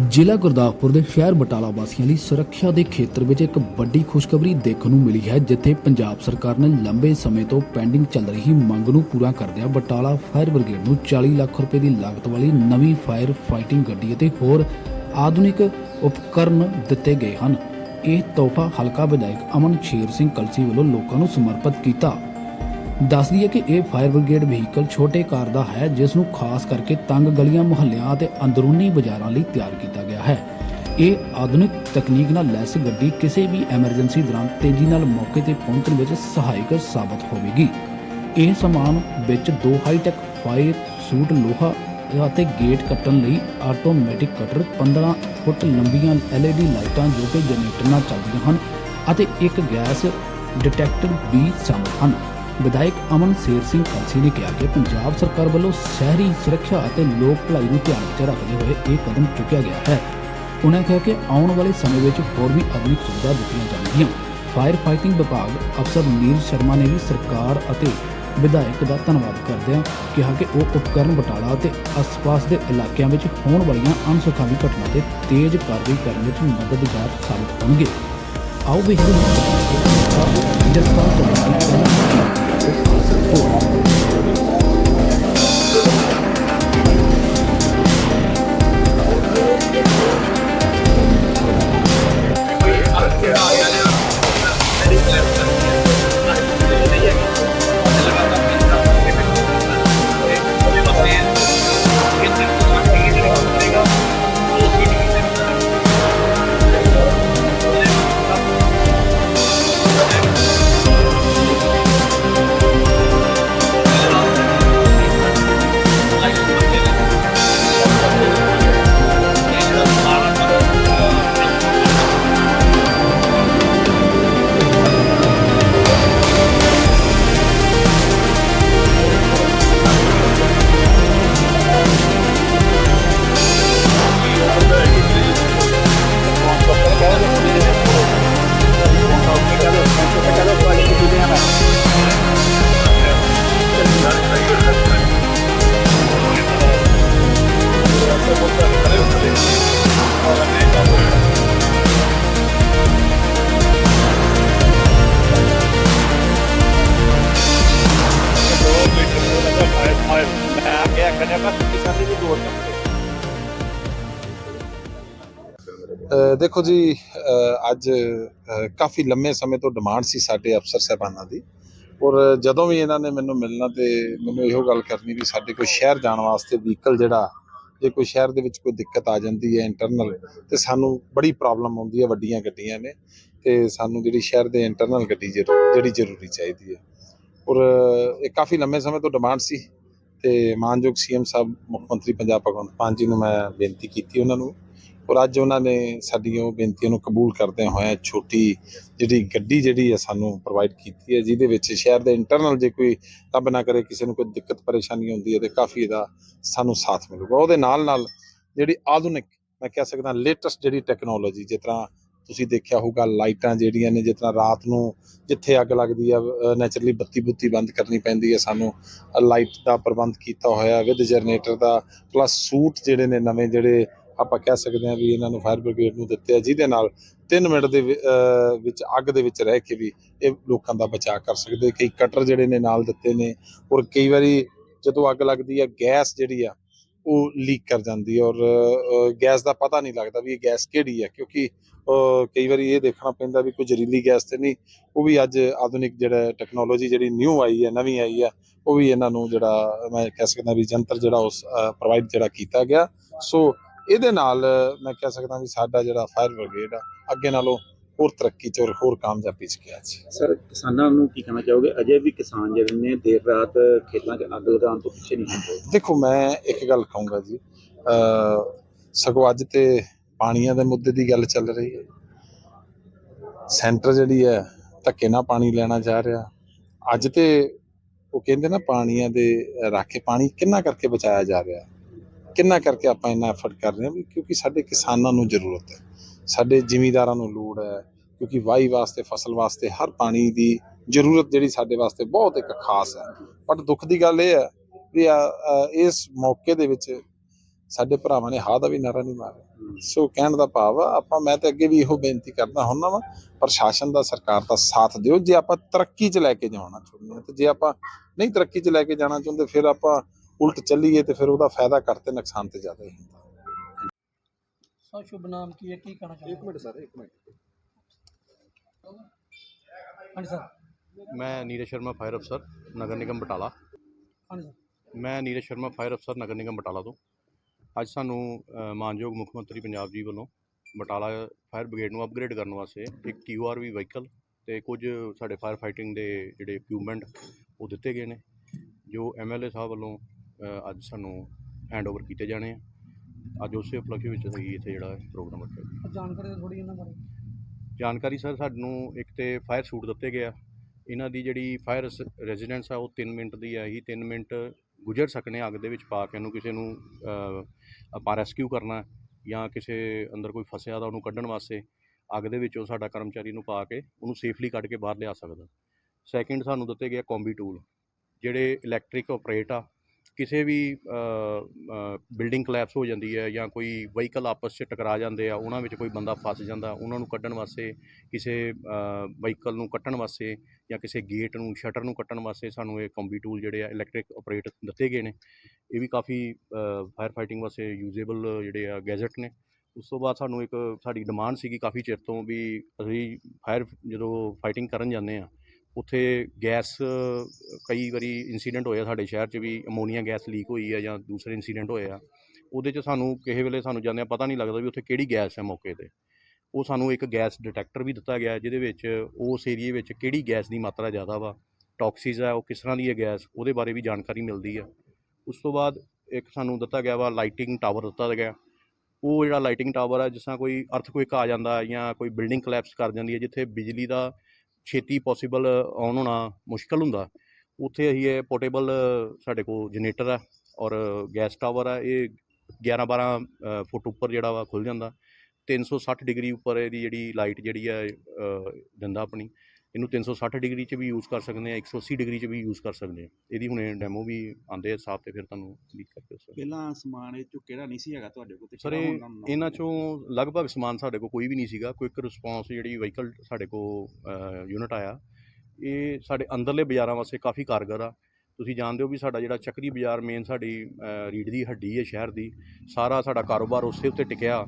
ਜ਼ਿਲ੍ਹਾ ਗੁਰਦਾਸਪੁਰ ਦੇ ਸ਼ਹਿਰ ਬਟਾਲਾ ਵਾਸੀਆਂ ਲਈ ਸੁਰੱਖਿਆ ਦੇ ਖੇਤਰ ਵਿੱਚ ਇੱਕ ਵੱਡੀ ਖੁਸ਼ਖਬਰੀ ਦੇਖਣ ਨੂੰ ਮਿਲੀ ਹੈ, ਜਿੱਥੇ ਪੰਜਾਬ ਸਰਕਾਰ ਨੇ ਲੰਬੇ ਸਮੇਂ ਤੋਂ ਪੈਂਡਿੰਗ ਚੱਲ ਰਹੀ ਮੰਗ ਨੂੰ ਪੂਰਾ ਕਰਦਿਆਂ ਬਟਾਲਾ ਫਾਇਰ ਬ੍ਰਿਗੇਡ ਨੂੰ 40 ਲੱਖ ਰੁਪਏ ਦੀ ਲਾਗਤ ਵਾਲੀ ਨਵੀਂ ਫਾਇਰ ਫਾਈਟਿੰਗ ਗੱਡੀ ਅਤੇ ਹੋਰ ਆਧੁਨਿਕ ਉਪਕਰਨ ਦਿੱਤੇ ਗਏ ਹਨ। ਇਹ ਤੋਹਫਾ ਹਲਕਾ ਵਿਧਾਇਕ ਅਮਨ ਸ਼ੇਰ ਸਿੰਘ ਕਲਸੀ ਵੱਲੋਂ ਲੋਕਾਂ ਨੂੰ ਸਮਰਪਿਤ ਕੀਤਾ। ਦੱਸ ਦਈਏ ਕਿ ਇਹ ਫਾਇਰ ਬ੍ਰਿਗੇਡ ਵਹੀਕਲ ਛੋਟੇ ਕਾਰ ਦਾ ਹੈ, ਜਿਸ ਨੂੰ ਖਾਸ ਕਰਕੇ ਤੰਗ ਗਲੀਆਂ, ਮੁਹੱਲਿਆਂ ਅਤੇ ਅੰਦਰੂਨੀ ਬਾਜ਼ਾਰਾਂ ਲਈ ਤਿਆਰ ਕੀਤਾ ਗਿਆ ਹੈ। ਇਹ ਆਧੁਨਿਕ ਤਕਨੀਕ ਨਾਲ ਲੈਸ ਗੱਡੀ ਕਿਸੇ ਵੀ ਐਮਰਜੈਂਸੀ ਦੌਰਾਨ ਤੇਜ਼ੀ ਨਾਲ ਮੌਕੇ ਤੇ ਪਹੁੰਚਣ ਵਿੱਚ ਸਹਾਇਕ ਸਾਬਤ ਹੋਵੇਗੀ। ਇਹ ਸਮਾਨ ਵਿੱਚ ਦੋ ਹਾਈਟੈਕ ਫਾਇਰ ਸੂਟ, ਲੋਹਾ ਅਤੇ ਗੇਟ ਕੱਟਣ ਲਈ ਆਟੋਮੈਟਿਕ ਕਟਰ 15 ਫੁੱਟ ਲੰਬੀਆਂ LED ਲਾਈਟਾਂ ਜੋ ਕਿ ਜਨਰੇਟਰ ਨਾਲ ਚੱਲਦੀਆਂ ਹਨ ਅਤੇ ਇੱਕ ਗੈਸ ਡਿਟੈਕਟਰ ਵੀ ਸ਼ਾਮਲ ਹਨ। ਵਿਧਾਇਕ ਅਮਨ ਸ਼ੇਰ ਸਿੰਘ ਕਲਸੀ ਨੇ ਕਿਹਾ ਕਿ ਪੰਜਾਬ ਸਰਕਾਰ ਵੱਲੋਂ ਸ਼ਹਿਰੀ ਸੁਰੱਖਿਆ ਅਤੇ ਲੋਕ ਭਲਾਈ ਨੂੰ ਧਿਆਨ ਵਿੱਚ ਰੱਖਦੇ ਹੋਏ ਇਹ ਕਦਮ ਚੁੱਕਿਆ ਗਿਆ ਹੈ। ਉਹਨਾਂ ਕਿਹਾ ਕਿ ਆਉਣ ਵਾਲੇ ਸਮੇਂ ਵਿੱਚ ਹੋਰ ਵੀ ਆਧੁਨਿਕ ਸੁਵਿਧਾ ਦਿੱਤੀਆਂ ਜਾਣਗੀਆਂ। ਫਾਇਰ ਫਾਈਟਿੰਗ ਵਿਭਾਗ ਅਫਸਰ ਨੀਲ ਸ਼ਰਮਾ ਨੇ ਵੀ ਸਰਕਾਰ ਅਤੇ ਵਿਧਾਇਕ ਦਾ ਧੰਨਵਾਦ ਕਰਦਿਆਂ ਕਿਹਾ ਕਿ ਉਹ ਉਪਕਰਨ ਬਟਾਲਾ ਅਤੇ ਆਸ-ਪਾਸ ਦੇ ਇਲਾਕਿਆਂ ਵਿੱਚ ਹੋਣ ਵਾਲੀਆਂ ਅਣਸੁਖਾਵੀ ਘਟਨਾ ਤੇ ਤੇਜ਼ ਕਾਰਵਾਈ ਕਰਨ ਵਿੱਚ ਮਦਦਗਾਰ ਸਾਬਤ ਹੋਣਗੇ। ਆਓ ਵੇਖਦੇ ਹਾਂ। ਕਿਹਾ ਕਰਿਆ ਕਿਸੇ ਦੀ ਲੋੜ ਨਹੀਂ ਦੇਖੋ ਜੀ ਅੱਜ ਕਾਫੀ ਲੰਮੇ ਸਮੇਂ ਤੋਂ ਡਿਮਾਂਡ ਸੀ ਸਾਡੇ ਅਫਸਰ ਸਾਹਿਬਾਨਾਂ ਦੀ। ਔਰ ਜਦੋਂ ਵੀ ਇਹਨਾਂ ਨੇ ਮੈਨੂੰ ਮਿਲਣਾ ਤੇ ਮੈਨੂੰ ਇਹੋ ਗੱਲ ਕਰਨੀ ਵੀ ਸਾਡੇ ਕੋਈ ਸ਼ਹਿਰ ਜਾਣ ਵਾਸਤੇ ਵਹੀਕਲ ਜਿਹੜਾ, ਜੇ ਕੋਈ ਸ਼ਹਿਰ ਦੇ ਵਿੱਚ ਕੋਈ ਦਿੱਕਤ ਆ ਜਾਂਦੀ ਹੈ ਇੰਟਰਨਲ ਤੇ ਸਾਨੂੰ ਬੜੀ ਪ੍ਰੋਬਲਮ ਆਉਂਦੀ ਹੈ, ਵੱਡੀਆਂ ਗੱਡੀਆਂ ਨੇ, ਤੇ ਸਾਨੂੰ ਜਿਹੜੀ ਸ਼ਹਿਰ ਦੇ ਇੰਟਰਨਲ ਗੱਡੀ ਜ਼ਰੂ- ਜਿਹੜੀ ਜ਼ਰੂਰੀ ਚਾਹੀਦੀ ਹੈ। ਔਰ ਇਹ ਕਾਫੀ ਲੰਮੇ ਸਮੇਂ ਤੋਂ ਡਿਮਾਂਡ ਸੀ। ਤੇ ਮਾਨਯੋਗ ਸੀਐਮ ਸਾਹਿਬ, ਮੁੱਖ ਮੰਤਰੀ ਪੰਜਾਬ ਭਗਵੰਤ ਮਾਨ ਜੀ ਨੂੰ ਮੈਂ ਬੇਨਤੀ ਕੀਤੀ ਉਹਨਾਂ ਨੂੰ। ਔਰ ਅੱਜ ਉਹਨਾਂ ਨੇ ਸਾਡੀਆਂ ਉਹ ਬੇਨਤੀਆਂ ਨੂੰ ਕਬੂਲ ਕਰਦਿਆਂ ਹੋਇਆਂ ਛੋਟੀ ਜਿਹੜੀ ਗੱਡੀ ਜਿਹੜੀ ਹੈ ਸਾਨੂੰ ਪ੍ਰੋਵਾਈਡ ਕੀਤੀ ਹੈ, ਜਿਹਦੇ ਵਿੱਚ ਸ਼ਹਿਰ ਦੇ ਇੰਟਰਨਲ ਜੇ ਕੋਈ ਰੱਬ ਨਾ ਕਰੇ, ਕਿਸੇ ਨੂੰ ਕੋਈ ਦਿੱਕਤ ਪਰੇਸ਼ਾਨੀ ਹੁੰਦੀ ਹੈ ਤੇ ਕਾਫੀ ਇਹਦਾ ਸਾਨੂੰ ਸਾਥ ਮਿਲੂਗਾ। ਉਹਦੇ ਨਾਲ ਨਾਲ ਜਿਹੜੀ ਆਧੁਨਿਕ ਮੈਂ ਕਹਿ ਸਕਦਾ ਲੇਟੈਸਟ ਜਿਹੜੀ ਟੈਕਨੋਲੋਜੀ ਜਿਸ ਤਰ੍ਹਾਂ ਤੁਸੀਂ ਦੇਖਿਆ ਹੋਊਗਾ ਲਾਈਟਾਂ ਜਿਹੜੀਆਂ ਨੇ, ਜਿਸ ਤਰ੍ਹਾਂ ਰਾਤ ਨੂੰ ਜਿੱਥੇ ਅੱਗ ਲੱਗਦੀ ਆ ਨੇਚਰਲੀ ਬੱਤੀ ਬੁੱਤੀ ਬੰਦ ਕਰਨੀ ਪੈਂਦੀ ਹੈ ਸਾਨੂੰ। ਲਾਈਟ ਦਾ ਪ੍ਰਬੰਧ ਕੀਤਾ ਹੋਇਆ ਵਿਦ ਜਨਰੇਟਰ ਦਾ ਪਲੱਸ ਸੂਟ ਜਿਹੜੇ ਨੇ ਨਵੇਂ ਜਿਹੜੇ ਆਪਾਂ ਕਹਿ ਸਕਦੇ ਹਾਂ ਵੀ ਇਹਨਾਂ ਨੂੰ ਫਾਇਰ ਬ੍ਰਿਗੇਡ ਨੂੰ ਦਿੱਤੇ ਆ, ਜਿਹਦੇ ਨਾਲ 3 ਮਿੰਟ ਦੇ ਵਿੱਚ ਅੱਗ ਦੇ ਵਿੱਚ ਰਹਿ ਕੇ ਵੀ ਇਹ ਲੋਕਾਂ ਦਾ ਬਚਾਅ ਕਰ ਸਕਦੇ। ਕਈ ਕਟਰ ਜਿਹੜੇ ਨੇ ਨਾਲ ਦਿੱਤੇ ਨੇ, ਔਰ ਕਈ ਵਾਰੀ ਜਦੋਂ ਅੱਗ ਲੱਗਦੀ ਆ ਗੈਸ ਜਿਹੜੀ ਆ, ਉਹ ਲੀਕ ਕਰ ਜਾਂਦੀ ਹੈ ਔਰ ਗੈਸ ਦਾ ਪਤਾ ਨਹੀਂ ਲੱਗਦਾ ਵੀ ਇਹ ਗੈਸ ਕਿਹੜੀ ਹੈ ਕਿਉਂਕਿ ਕਈ ਵਾਰੀ ਇਹ ਦੇਖਣਾ ਪੈਂਦਾ ਵੀ ਕੋਈ ਜ਼ਹਿਰੀਲੀ ਗੈਸ ਤੇ ਨਹੀਂ ਉਹ ਵੀ ਅੱਜ ਆਧੁਨਿਕ ਜਿਹੜਾ ਟੈਕਨੋਲੋਜੀ ਜਿਹੜੀ ਨਿਊ ਆਈ ਹੈ ਨਵੀਂ ਆਈ ਹੈ ਉਹ ਵੀ ਇਹਨਾਂ ਨੂੰ ਜਿਹੜਾ ਮੈਂ ਕਹਿ ਸਕਦਾ ਵੀ ਜੰਤਰ ਜਿਹੜਾ ਉਸ ਪ੍ਰੋਵਾਈਡ ਜਿਹੜਾ ਕੀਤਾ ਗਿਆ। ਸੋ ਇਹਦੇ ਨਾਲ ਮੈਂ ਕਹਿ ਸਕਦਾ ਵੀ ਸਾਡਾ ਜਿਹੜਾ ਫਾਇਰ ਬ੍ਰਿਗੇਡ ਆ ਅੱਗੇ ਨਾਲੋਂ ਹੋਰ ਤਰੱਕੀ ਚ ਹੋਰ ਕਾਮਯਾਬੀ ਚ ਗਿਆ ਜੀ। ਸਰ ਕਿਸਾਨਾਂ ਨੂੰ ਕੀ ਕਹਿਣਾ ਚਾਹੋਗੇ? ਅਜੇ ਵੀ ਕਿਸਾਨ ਜਿਹੜੇ ਨੇ ਦੇਰ ਰਾਤ ਖੇਤਾਂ 'ਚ ਅੱਗ ਲਗਾਉਣ ਤੋਂ ਪਿੱਛੇ ਨਹੀਂ ਹਟਦੇ ਦੇਖੋ ਮੈਂ ਇੱਕ ਗੱਲ ਕਹੂੰਗਾ ਜੀ ਅ ਸਗੋਂ ਅੱਜ ਤੇ ਪਾਣੀਆਂ ਦੇ ਮੁੱਦੇ ਦੀ ਗੱਲ ਚੱਲ ਰਹੀ ਹੈ। ਸੈਂਟਰ ਜਿਹੜੀ ਹੈ, ਧੱਕੇ ਨਾਲ ਪਾਣੀ ਲੈਣਾ ਜਾ ਰਿਹਾ। ਅੱਜ ਤੇ ਉਹ ਕਹਿੰਦੇ ਨਾ ਪਾਣੀਆਂ ਦੇ ਰਾਖੇ ਪਾਣੀ ਕਿੰਨਾ ਕਰਕੇ ਬਚਾਇਆ ਜਾ ਰਿਹਾ। ਕਿੰਨਾ ਕਰਕੇ ਆਪਾਂ ਇੰਨਾ ਐਫਰਟ ਕਰ ਰਹੇ ਹਾਂ ਵੀ ਕਿਉਂਕਿ ਸਾਡੇ ਕਿਸਾਨਾਂ ਨੂੰ ਜ਼ਰੂਰਤ ਹੈ। ਸਾਡੇ ਜ਼ਿਮੀਂਦਾਰਾਂ ਨੂੰ ਲੋੜ ਹੈ, ਕਿਉਂਕਿ ਵਾਈ ਵਾਸਤੇ, ਫਸਲ ਵਾਸਤੇ ਹਰ ਪਾਣੀ ਦੀ ਜ਼ਰੂਰਤ ਜਿਹੜੀ ਸਾਡੇ ਵਾਸਤੇ ਬਹੁਤ ਇੱਕ ਖਾਸ ਹੈ। ਬਟ ਦੁੱਖ ਦੀ ਗੱਲ ਇਹ ਹੈ ਵੀ ਇਸ ਮੌਕੇ ਦੇ ਵਿੱਚ ਸਾਡੇ ਭਰਾਵਾਂ ਨੇ ਹਾਂ ਦਾ ਵੀ ਨਾਰਾ ਨਹੀਂ ਮਾਰਿਆ। ਸੋ ਕਹਿਣ ਦਾ ਭਾਵ ਆ ਆਪਾਂ ਮੈਂ ਤੇ ਅੱਗੇ ਵੀ ਇਹੋ ਬੇਨਤੀ ਕਰਦਾ ਹੁੰਨਾ ਵਾ ਪ੍ਰਸ਼ਾਸਨ ਦਾ ਸਰਕਾਰ ਦਾ ਸਾਥ ਦਿਓ। ਜੇ ਆਪਾਂ ਤਰੱਕੀ 'ਚ ਲੈ ਕੇ ਜਾਣਾ ਚਾਹੁੰਦੇ ਹਾਂ ਤੇ ਜੇ ਆਪਾਂ ਨਹੀਂ ਤਰੱਕੀ 'ਚ ਲੈ ਕੇ ਜਾਣਾ ਚਾਹੁੰਦੇ ਫਿਰ ਆਪਾਂ ਉਲਟ ਚੱਲੀਏ ਤੇ ਫਿਰ ਉਹਦਾ ਫਾਇਦਾ ਘੱਟ ਤੇ ਨੁਕਸਾਨ ਤੇ ਜ਼ਿਆਦਾ ਹੀ ਹੁੰਦਾ। ਸਰ ਸ਼ੁਭ ਨਾਮ ਕੀ ਹੈ? ਕੀ ਕਹਿਣਾ ਚਾਹੁੰਦੇ ਮਿੰਟ ਸਰ 1 ਮਿੰਟ। ਹਾਂਜੀ ਸਰ। ਮੈਂ ਨੀਰਜ ਸ਼ਰਮਾ ਫਾਇਰ ਅਫਸਰ ਨਗਰ ਨਿਗਮ ਬਟਾਲਾ। ਹਾਂਜੀ ਮੈਂ ਨੀਰਜ ਸ਼ਰਮਾ ਫਾਇਰ ਅਫਸਰ ਨਗਰ ਨਿਗਮ ਬਟਾਲਾ ਤੋਂ। ਅੱਜ ਸਾਨੂੰ ਮਾਨਯੋਗ ਮੁੱਖ ਮੰਤਰੀ ਪੰਜਾਬ ਜੀ ਵੱਲੋਂ ਬਟਾਲਾ ਫਾਇਰ ਬ੍ਰਿਗੇਡ ਨੂੰ ਅਪਗ੍ਰੇਡ ਕਰਨ ਵਾਸਤੇ ਇੱਕ ਕਿਊਆਰਵੀ ਵਹੀਕਲ ਤੇ ਕੁਝ ਸਾਡੇ ਫਾਇਰ ਫਾਈਟਿੰਗ ਦੇ ਜਿਹੜੇ ਇਕਵਿਪਮੈਂਟ ਉਹ ਦਿੱਤੇ ਗਏ ਨੇ ਜੋ ਐਮਐਲਏ ਸਾਹਿਬ ਵੱਲੋਂ ਅੱਜ ਸਾਨੂੰ ਹੈਂਡਓਵਰ ਕੀਤੇ ਜਾਣੇ ਆ। ਅੱਜ ਉਸੇ ਉਪਲਕਸ਼ ਵਿੱਚ ਅਸੀਂ ਇੱਥੇ ਜਿਹੜਾ ਪ੍ਰੋਗਰਾਮ ਰੱਖਿਆ ਜਾਣਕਾਰੀ ਥੋੜੀ ਇਹਨਾਂ ਬਾਰੇ। ਜਾਣਕਾਰੀ ਸਰ ਸਾਨੂੰ ਇੱਕ ਤੇ ਫਾਇਰ ਸੂਟ ਦਿੱਤੇ ਗਿਆ ਇਹਨਾਂ ਦੀ ਜਿਹੜੀ ਫਾਇਰ ਰੈਜ਼ੀਡੈਂਸ ਆ ਉਹ 3 ਮਿੰਟ ਦੀ ਆ ਹੀ 3 ਮਿੰਟ ਗੁਜ਼ਰ ਸਕਨੇ ਅੱਗ ਦੇ ਵਿੱਚ ਪਾ ਕੇ ਉਹਨੂੰ ਕਿਸੇ ਨੂੰ ਆਪਾਂ ਰੈਸਕਿਊ ਕਰਨਾ ਜਾਂ ਕਿਸੇ ਅੰਦਰ ਕੋਈ ਫਸਿਆ ਦਾ ਉਹਨੂੰ ਕੱਢਣ ਵਾਸਤੇ ਅੱਗ ਦੇ ਵਿੱਚੋਂ ਸਾਡਾ ਕਰਮਚਾਰੀ ਨੂੰ ਪਾ ਕੇ ਉਹਨੂੰ ਸੇਫਲੀ ਕੱਢ ਕੇ ਬਾਹਰ ਲਿਆ ਸਕਦਾ। ਸੈਕਿੰਡ ਸਾਨੂੰ ਦਿੱਤੇ ਗਿਆ ਕੰਬੀ ਟੂਲ ਜਿਹੜੇ ਇਲੈਕਟ੍ਰਿਕ ਆਪਰੇਟ ਆ ਕਿਸੇ ਵੀ ਬਿਲਡਿੰਗ ਕਲੈਪਸ ਹੋ ਜਾਂਦੀ ਹੈ ਜਾਂ ਕੋਈ ਵਹੀਕਲ ਆਪਸ 'ਚ ਟਕਰਾ ਜਾਂਦੇ ਆ, ਉਹਨਾਂ ਵਿੱਚ ਕੋਈ ਬੰਦਾ ਫਸ ਜਾਂਦਾ, ਉਹਨਾਂ ਨੂੰ ਕੱਢਣ ਵਾਸਤੇ, ਕਿਸੇ ਵਹੀਕਲ ਨੂੰ ਕੱਟਣ ਵਾਸਤੇ ਜਾਂ ਕਿਸੇ ਗੇਟ ਨੂੰ ਸ਼ਟਰ ਨੂੰ ਕੱਟਣ ਵਾਸਤੇ ਸਾਨੂੰ ਇਹ ਕੰਬੀ ਟੂਲ ਜਿਹੜੇ ਆ ਇਲੈਕਟ੍ਰਿਕ ਆਪਰੇਟ ਦਿੱਤੇ ਗਏ ਨੇ। ਇਹ ਵੀ ਕਾਫੀ ਫਾਇਰ ਫਾਈਟਿੰਗ ਵਾਸਤੇ ਯੂਜ਼ੇਬਲ ਜਿਹੜੇ ਆ ਗੈਜਟ ਨੇ। ਉਸ ਤੋਂ ਬਾਅਦ ਸਾਨੂੰ ਇੱਕ ਸਾਡੀ ਡਿਮਾਂਡ ਸੀਗੀ ਕਾਫੀ ਚਿਰ ਤੋਂ ਵੀ ਅਸੀਂ ਫਾਇਰ ਜਦੋਂ ਫਾਈਟਿੰਗ ਕਰਨ ਜਾਂਦੇ ਆ ਉੱਥੇ ਗੈਸ, ਕਈ ਵਾਰੀ ਇਨਸੀਡੈਂਟ ਹੋਇਆ ਸਾਡੇ ਸ਼ਹਿਰ 'ਚ ਵੀ ਅਮੋਨੀਆ ਗੈਸ ਲੀਕ ਹੋਈ ਆ ਜਾਂ ਦੂਸਰੇ ਇਨਸੀਡੈਂਟ ਹੋਏ ਆ, ਉਹਦੇ 'ਚ ਸਾਨੂੰ ਕਿਸੇ ਵੇਲੇ ਸਾਨੂੰ ਜਾਂਦਿਆਂ ਪਤਾ ਨਹੀਂ ਲੱਗਦਾ ਵੀ ਉੱਥੇ ਕਿਹੜੀ ਗੈਸ ਹੈ ਮੌਕੇ ਤੇ। ਉਹ ਸਾਨੂੰ ਇੱਕ ਗੈਸ ਡਿਟੈਕਟਰ ਵੀ ਦਿੱਤਾ ਗਿਆ, ਜਿਹਦੇ ਵਿੱਚ ਉਸ ਏਰੀਏ ਵਿੱਚ ਕਿਹੜੀ ਗੈਸ ਦੀ ਮਾਤਰਾ ਜ਼ਿਆਦਾ ਵਾ ਟੌਕਸਿਸ ਆ, ਉਹ ਕਿਸ ਤਰ੍ਹਾਂ ਦੀ ਹੈ ਗੈਸ, ਉਹਦੇ ਬਾਰੇ ਵੀ ਜਾਣਕਾਰੀ ਮਿਲਦੀ ਆ। ਉਸ ਤੋਂ ਬਾਅਦ ਇੱਕ ਸਾਨੂੰ ਦਿੱਤਾ ਗਿਆ ਵਾ ਲਾਈਟਿੰਗ ਟਾਵਰ ਦਿੱਤਾ ਗਿਆ। ਉਹ ਜਿਹੜਾ ਲਾਈਟਿੰਗ ਟਾਵਰ ਹੈ ਜਿਸ ਤਰ੍ਹਾਂ ਕੋਈ ਅਰਥਕੁਇਕ ਆ ਜਾਂਦਾ ਜਾਂ ਕੋਈ ਬਿਲਡਿੰਗ ਕਲੈਪਸ ਕਰ ਜਾਂਦੀ ਹੈ ਜਿੱਥੇ ਬਿਜਲੀ ਦਾ ਛੇਤੀ ਪੋਸੀਬਲ ਆਨ ਹੋਣਾ ਮੁਸ਼ਕਲ ਹੁੰਦਾ। ਉੱਥੇ ਅਸੀਂ ਇਹ ਪੋਰਟੇਬਲ ਸਾਡੇ ਕੋਲ ਜਨਰੇਟਰ ਆ ਔਰ ਗੈਸ ਟਾਵਰ ਆ, ਇਹ 11 12 ਫੁੱਟ ਉੱਪਰ ਜਿਹੜਾ ਵਾ ਖੁੱਲ ਜਾਂਦਾ। 360 ਡਿਗਰੀ ਉੱਪਰ ਇਹਦੀ ਜਿਹੜੀ ਲਾਈਟ ਜਿਹੜੀ ਆ ਦਿੰਦਾ ਆਪਣੀ। ਇਹਨੂੰ 360 ਡਿਗਰੀ 'ਚ ਵੀ ਯੂਜ਼ ਕਰ ਸਕਦੇ ਆ 180 ਡਿਗਰੀ 'ਚ ਵੀ ਯੂਜ਼ ਕਰ ਸਕਦੇ ਆ ਇਹਦੀ ਹੁਣੇ ਡੈਮੋ ਵੀ ਆਂਦੇ ਆ ਸਾਫ਼ ਤੇ ਫਿਰ ਤੁਹਾਨੂੰ ਲੀਕ ਕਰਕੇ ਦੱਸਾਂਗੇ। ਪਹਿਲਾਂ ਸਮਾਨ ਇਹ ਚੋਂ ਕਿਹੜਾ ਨਹੀਂ ਸੀ ਹੈਗਾ ਤੁਹਾਡੇ ਕੋਲ ਤੇ ਸਰ ਇਹਨਾਂ ਚੋਂ ਲਗਭਗ ਸਮਾਨ ਸਾਡੇ ਕੋਲ ਕੋਈ ਵੀ ਨਹੀਂ ਸੀਗਾ। ਕੁਇਕ ਰਿਸਪੌਂਸ ਜਿਹੜੀ ਵਹੀਕਲ ਸਾਡੇ ਕੋਲ ਯੂਨਿਟ ਆਇਆ। ਇਹ ਸਾਡੇ ਅੰਦਰਲੇ ਬਾਜ਼ਾਰਾਂ ਵਾਸਤੇ ਕਾਫੀ ਕਾਰਗਰ ਆ। ਤੁਸੀਂ ਜਾਣਦੇ ਹੋ ਵੀ ਸਾਡਾ ਜਿਹੜਾ ਚੱਕਰੀ ਬਾਜ਼ਾਰ ਮੇਨ ਸਾਡੀ ਰੀੜ ਦੀ ਹੱਡੀ ਹੈ ਸ਼ਹਿਰ ਦੀ ਸਾਰਾ ਸਾਡਾ ਕਾਰੋਬਾਰ ਉਸੇ ਉੱਤੇ ਟਿਕਿਆ।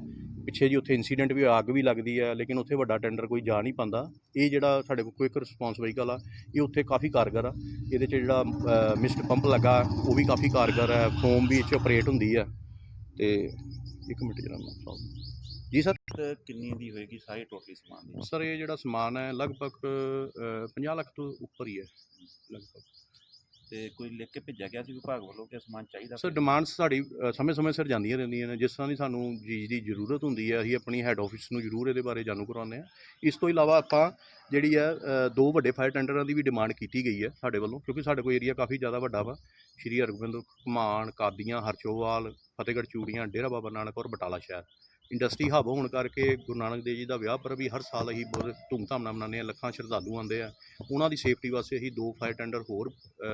ਪਿੱਛੇ ਜੀ ਉੱਥੇ ਇਨਸੀਡੈਂਟ ਵੀ ਅੱਗ ਵੀ ਲੱਗਦੀ ਹੈ ਲੇਕਿਨ ਉੱਥੇ ਵੱਡਾ ਟੈਂਡਰ ਕੋਈ ਜਾ ਨਹੀਂ ਪਾਉਂਦਾ। ਇਹ ਜਿਹੜਾ ਸਾਡੇ ਕੋਲ ਕੁਇਕ ਰਿਸਪੌਂਸ ਵਹੀਕਲ ਆ ਇਹ ਉੱਥੇ ਕਾਫੀ ਕਾਰਗਰ ਆ। ਇਹਦੇ 'ਚ ਜਿਹੜਾ ਮਿਸਟ ਪੰਪ ਲੱਗਾ ਉਹ ਵੀ ਕਾਫੀ ਕਾਰਗਰ ਹੈ ਫੋਮ ਵੀ ਇਹ 'ਚ ਆਪਰੇਟ ਹੁੰਦੀ ਹੈ ਤੇ ਇੱਕ ਮਿੰਟ ਜਰਾ ਮੈਂ ਸੌਰੀ ਜੀ ਸਰ? ਕਿੰਨੀ ਦੀ ਹੋਏਗੀ ਸਾਰੇ ਟੋਟਲੀ ਸਮਾਨ ਦੀ? ਸਰ ਇਹ ਜਿਹੜਾ ਸਮਾਨ ਹੈ ਲਗਭਗ ਅ, 50 ਲੱਖ ਤੋਂ ਉੱਪਰ ਹੀ ਹੈ। ਲਗਭਗ। ਤੇ ਕੋਈ ਲਿਖ ਕੇ ਭੇਜਿਆ ਗਿਆ ਸੀ ਵਿਭਾਗ ਵੱਲੋਂ ਕਿ ਸਮਾਨ ਚਾਹੀਦਾ ਸਰ ਡਿਮਾਂਡਸ ਸਾਡੀ ਸਮੇਂ-ਸਮੇਂ ਸਿਰ ਜਾਂਦੀਆਂ ਰਹਿੰਦੀਆਂ ਨੇ। ਜਿਸ ਤਰ੍ਹਾਂ ਦੀ ਸਾਨੂੰ ਚੀਜ਼ ਦੀ ਜ਼ਰੂਰਤ ਹੁੰਦੀ ਹੈ ਅਸੀਂ ਆਪਣੀ ਹੈੱਡ ਆਫਿਸ ਨੂੰ ਜ਼ਰੂਰ ਇਹਦੇ ਬਾਰੇ ਜਾਣੂ ਕਰਵਾਉਂਦੇ ਹਾਂ। ਇਸ ਤੋਂ ਇਲਾਵਾ ਆਪਾਂ ਜਿਹੜੀ ਹੈ ਦੋ ਵੱਡੇ ਫਾਇਰ ਟੈਂਡਰਾਂ ਦੀ ਵੀ ਡਿਮਾਂਡ ਕੀਤੀ ਗਈ ਹੈ ਸਾਡੇ ਵੱਲੋਂ ਕਿਉਂਕਿ ਸਾਡੇ ਕੋਲ ਏਰੀਆ ਕਾਫੀ ਜ਼ਿਆਦਾ ਵੱਡਾ ਵਾ। ਸ਼੍ਰੀ ਹਰਗੋਬਿੰਦ ਘੁਮਾਣ ਕਾਦੀਆਂ ਹਰਚੋਵਾਲ ਫਤਿਹਗੜ੍ਹ ਚੂੜੀਆਂ ਡੇਰਾ ਬਾਬਾ ਨਾਨਕ ਔਰ ਬਟਾਲਾ ਸ਼ਹਿਰ। ਇੰਡਸਟਰੀ ਹੱਬ ਹੋਣ ਕਰਕੇ ਗੁਰੂ ਨਾਨਕ ਦੇਵ ਜੀ ਦਾ ਵਿਆਹ ਪਰ ਵੀ ਹਰ ਸਾਲ ਅਸੀਂ ਬਹੁਤ ਧੂਮਧਾਮ ਨਾਲ ਮਨਾਉਂਦੇ ਹਾਂ ਲੱਖਾਂ ਸ਼ਰਧਾਲੂ ਆਉਂਦੇ ਆ। ਉਹਨਾਂ ਦੀ ਸੇਫਟੀ ਵਾਸਤੇ ਅਸੀਂ ਦੋ ਫਾਇਰ ਟੈਂਡਰ ਹੋਰ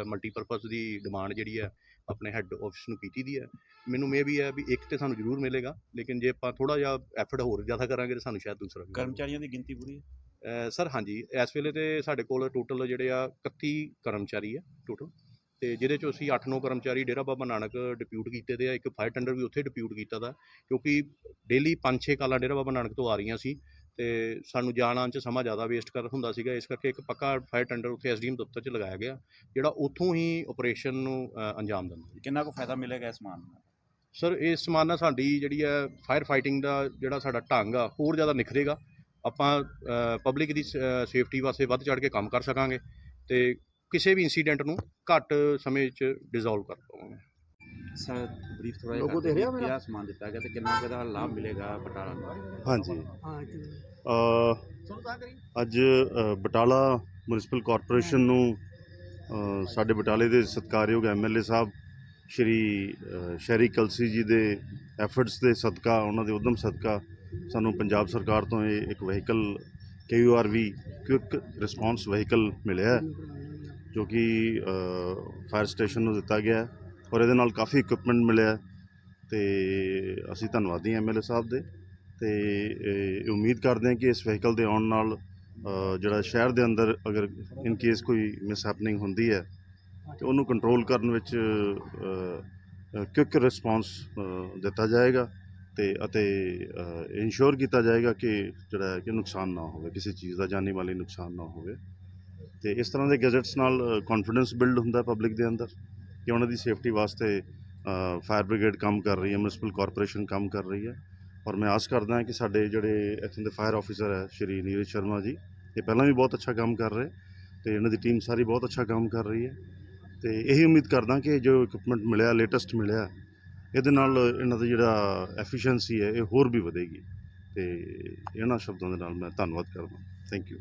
ਮਲਟੀਪਰਪਸ ਦੀ ਡਿਮਾਂਡ ਜਿਹੜੀ ਹੈ ਆਪਣੇ ਹੈੱਡ ਆਫਿਸ ਨੂੰ ਕੀਤੀ ਦੀ ਹੈ। ਮੈਨੂੰ ਇਹ ਵੀ ਹੈ ਵੀ ਇੱਕ ਤੇ ਸਾਨੂੰ ਜ਼ਰੂਰ ਮਿਲੇਗਾ ਲੇਕਿਨ ਜੇ ਆਪਾਂ ਥੋੜਾ ਜਿਹਾ ਐਫਰਟ ਹੋਰ ਜ਼ਿਆਦਾ ਕਰਾਂਗੇ ਤਾਂ ਸਾਨੂੰ ਸ਼ਾਇਦ ਦੂਸਰਾ ਵੀ। ਕਰਮਚਾਰੀਆਂ ਦੀ ਗਿਣਤੀ ਪੂਰੀ ਹੈ? ਸਰ ਹਾਂਜੀ। ਇਸ ਵੇਲੇ ਤੇ ਸਾਡੇ ਕੋਲ ਟੋਟਲ ਜਿਹੜੇ ਆ 31 ਕਰਮਚਾਰੀ ਆ ਟੋਟਲ ਤੇ ਜਿਹਦੇ ਚੋਂ ਅਸੀਂ 8-9 ਕਰਮਚਾਰੀ ਡੇਰਾ ਬਾਬਾ ਨਾਨਕ ਡਿਪਿਊਟ ਕੀਤੇ ਦੇ ਆ ਇੱਕ ਫਾਇਰ ਟੈਂਡਰ ਵੀ ਉੱਥੇ ਡਿਪਿਊਟ ਕੀਤਾ ਦਾ ਕਿਉਂਕਿ ਡੇਲੀ 5-6 ਕਾਲਾਂ ਡੇਰਾ ਬਾਬਾ ਨਾਨਕ ਤੋਂ ਆ ਰਹੀਆਂ ਸੀ ਤੇ ਸਾਨੂੰ ਜਾਣ ਆਉਣ 'ਚ ਸਮਾਂ ਜ਼ਿਆਦਾ ਵੇਸਟ ਕਰ ਹੁੰਦਾ ਸੀਗਾ ਇਸ ਕਰਕੇ ਇੱਕ ਪੱਕਾ ਫਾਇਰ ਟੈਂਡਰ ਉੱਥੇ ਐਸਡੀਐਮ ਦਫ਼ਤਰ 'ਚ ਲਗਾਇਆ ਗਿਆ ਜਿਹੜਾ ਉੱਥੋਂ ਹੀ ਆਪਰੇਸ਼ਨ ਨੂੰ ਅੰਜਾਮ ਦਿੰਦਾ ਕਿੰਨਾ ਕੁ ਫਾਇਦਾ ਮਿਲੇਗਾ ਇਸ ਸਮਾਨ ਨਾਲ? ਸਰ ਇਸ ਸਮਾਨ ਨਾਲ ਸਾਡੀ ਜਿਹੜੀ ਹੈ ਫਾਇਰ ਫਾਈਟਿੰਗ ਦਾ ਜਿਹੜਾ ਸਾਡਾ ਢੰਗ ਆ ਹੋਰ ਜ਼ਿਆਦਾ ਨਿਖਰੇਗਾ। ਆਪਾਂ ਪਬਲਿਕ ਦੀ ਸੇਫਟੀ ਵਾਸਤੇ ਵੱਧ ਚੜ੍ਹ ਕੇ ਕੰਮ ਕਰ ਸਕਾਂਗੇ ਤੇ ਕਿਸੇ ਵੀ ਇਨਸੀਡੈਂਟ ਨੂੰ ਘੱਟ ਸਮੇਂ 'ਚ ਡਿਸੋਲਵ ਕਰ ਪਾਵਾਂਗੇ ਸਰ ਬਰੀਫ ਥੋੜਾ ਲੋਗੋ ਦੇਖ ਰਿਹਾ ਮੇਰਾ? ਸਮਾਨ ਦਿੱਤਾ ਗਿਆ ਤੇ ਕਿੰਨਾ ਕੁ ਲਾਭ ਮਿਲੇਗਾ ਬਟਾਲਾ ਨੂੰ? ਹਾਂਜੀ। ਅ, ਅੱਜ ਅ, ਬਟਾਲਾ ਮਿਊਨਿਸਪਲ ਕਾਰਪੋਰੇਸ਼ਨ ਨੂੰ ਅ, ਸਾਡੇ ਬਟਾਲੇ ਦੇ ਸਤਿਕਾਰਯੋਗ ਐਮਐਲਏ ਸਾਹਿਬ ਸ਼੍ਰੀ ਅ, ਸ਼ਹਿਰੀ ਕਲਸੀ ਜੀ ਦੇ ਐਫਰਟਸ ਦੇ ਸਦਕਾ ਉਹਨਾਂ ਦੇ ਉਦਮ ਸਦਕਾ ਸਾਨੂੰ ਪੰਜਾਬ ਸਰਕਾਰ ਤੋਂ ਇਹ ਇੱਕ vehicle KURV quick response vehicle ਮਿਲਿਆ ਹੈ। ਜੋ ਕਿ ਫਾਇਰ ਸਟੇਸ਼ਨ ਨੂੰ ਦਿੱਤਾ ਗਿਆ ਔਰ ਇਹਦੇ ਨਾਲ ਕਾਫੀ ਇਕਵਿਪਮੈਂਟ ਮਿਲਿਆ ਹੈ ਤੇ ਅਸੀਂ ਧੰਨਵਾਦੀ ਐਮਐਲਏ ਸਾਹਿਬ ਦੇ ਤੇ ਇਹ ਉਮੀਦ ਕਰਦੇ ਹਾਂ ਕਿ ਇਸ ਵਹੀਕਲ ਦੇ ਆਉਣ ਨਾਲ ਜਿਹੜਾ ਸ਼ਹਿਰ ਦੇ ਅੰਦਰ ਅਗਰ ਇਨ ਕੇਸ ਕੋਈ ਮਿਸ ਹੈਪਨਿੰਗ ਹੁੰਦੀ ਹੈ ਤੇ ਉਹਨੂੰ ਕੰਟਰੋਲ ਕਰਨ ਵਿੱਚ ਕੁਇਕ ਰਿਸਪਾਂਸ ਦਿੱਤਾ ਜਾਏਗਾ ਤੇ ਅਤੇ ਇਨਸ਼ੋਰ ਕੀਤਾ ਜਾਏਗਾ ਕਿ ਜਿਹੜਾ ਹੈ ਕਿ ਨੁਕਸਾਨ ਨਾ ਹੋਵੇ, ਕਿਸੇ ਚੀਜ਼ ਦਾ ਜਾਨੀ ਮਾਲੀ ਨੁਕਸਾਨ ਨਾ ਹੋਵੇ। ਤੇ ਇਸ ਤਰ੍ਹਾਂ ਦੇ ਗੈਜਟਸ ਨਾਲ ਕੌਨਫੀਡੈਂਸ ਬਿਲਡ ਹੁੰਦਾ ਪਬਲਿਕ ਦੇ ਅੰਦਰ ਕਿ ਉਹਨਾਂ ਦੀ ਸੇਫਟੀ ਵਾਸਤੇ ਫਾਇਰ ਬ੍ਰਿਗੇਡ ਕੰਮ ਕਰ ਰਹੀ ਹੈ ਮਿਊਨਿਸਪਲ ਕਾਰਪੋਰੇਸ਼ਨ ਕੰਮ ਕਰ ਰਹੀ ਹੈ। ਔਰ ਮੈਂ ਆਸ ਕਰਦਾ ਹਾਂ ਕਿ ਸਾਡੇ ਜਿਹੜੇ ਇੱਥੋਂ ਦੇ ਫਾਇਰ ਆਫੀਸਰ ਹੈ, ਸ਼੍ਰੀ ਨੀਰਜ ਸ਼ਰਮਾ ਜੀ, ਇਹ ਪਹਿਲਾਂ ਵੀ ਬਹੁਤ ਅੱਛਾ ਕੰਮ ਕਰ ਰਹੇ, ਤੇ ਇਹਨਾਂ ਦੀ ਟੀਮ ਸਾਰੀ ਬਹੁਤ ਅੱਛਾ ਕੰਮ ਕਰ ਰਹੀ ਹੈ। ਤੇ ਇਹੀ ਉਮੀਦ ਕਰਦਾ ਕਿ ਜੋ ਇਕਵਿਪਮੈਂਟ ਮਿਲਿਆ ਲੇਟੈਸਟ ਮਿਲਿਆ, ਇਹਦੇ ਨਾਲ ਇਹਨਾਂ ਦਾ ਜਿਹੜਾ ਐਫੀਸ਼ੀਐਂਸੀ ਹੈ, ਇਹ ਹੋਰ ਵੀ ਵਧੇਗੀ। ਤੇ ਇਹਨਾਂ ਸ਼ਬਦਾਂ ਦੇ ਨਾਲ ਮੈਂ ਧੰਨਵਾਦ ਕਰਦਾ। Thank you